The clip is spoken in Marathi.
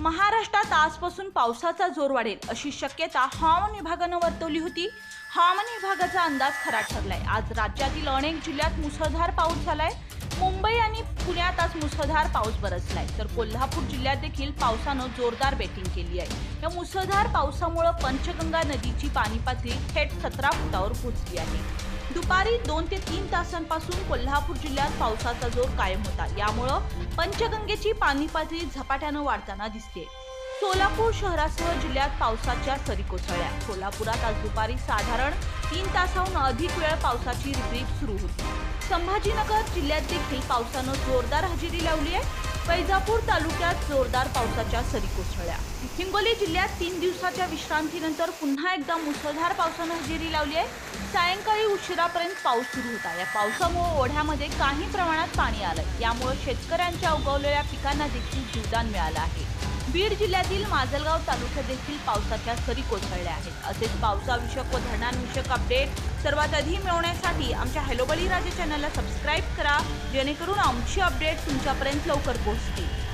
महाराष्ट्रात आजपासून पावसाचा जोर वाढेल अशी शक्यता हवामान विभागानं वर्तवली होती. हवामान विभागाचा अंदाज खरा ठरलाय. आज राज्यातील अनेक जिल्ह्यात मुसळधार पाऊस झालाय. मुंबई आणि पुण्यात आज मुसळधार पाऊस बरसलाय. तर कोल्हापूर जिल्ह्यात देखील पावसानं जोरदार बेटिंग केली आहे. या मुसळधार पावसामुळे पंचगंगा नदीची पाणी पातळी थेट सतरा फुटावर पोहोचली आहे. दुपारी दोन ते तीन तासांपासून कोल्हापूर जिल्ह्यात पावसाचा जोर कायम होता. यामुळं पंचगंगेची पाणी पातळी झपाट्यानं वाढताना दिसते. सोलापूर शहरासह जिल्ह्यात पावसाच्या सरी कोसळल्या. सोलापुरात आज दुपारी साधारण तीन तासाहून अधिक वेळ पावसाची रिपरीप सुरू होती. संभाजीनगर जिल्ह्यात देखील पावसानं जोरदार हजेरी लावली आहे. वैजापूर तालुक्यात जोरदार पावसाच्या सरी कोसळल्या. हिंगोली जिल्ह्यात तीन दिवसाच्या विश्रांतीनंतर पुन्हा एकदा मुसळधार पावसानं हजेरी लावली आहे. सायंकाळी उशिरापर्यंत पाऊस सुरू होता. या पावसामुळे ओढ्यामध्ये काही प्रमाणात पाणी आलं यामुळे शेतकऱ्यांच्या उगवलेल्या पिकांना देखील जीवदान मिळालं आहे. बीड जिल्ह्यातील माजलगाव तालुक्यात देखील पावसाच्या सरी कोसळल्या आहेत. असेच पावसाविषयक व धरणांविषयक अपडेट सर्वात आधी मिळवण्यासाठी आमच्या हॅलो बळीराजे चॅनलला सबस्क्राईब करा. जेणेकरून आमची अपडेट तुमच्यापर्यंत लवकर पोहोचतील.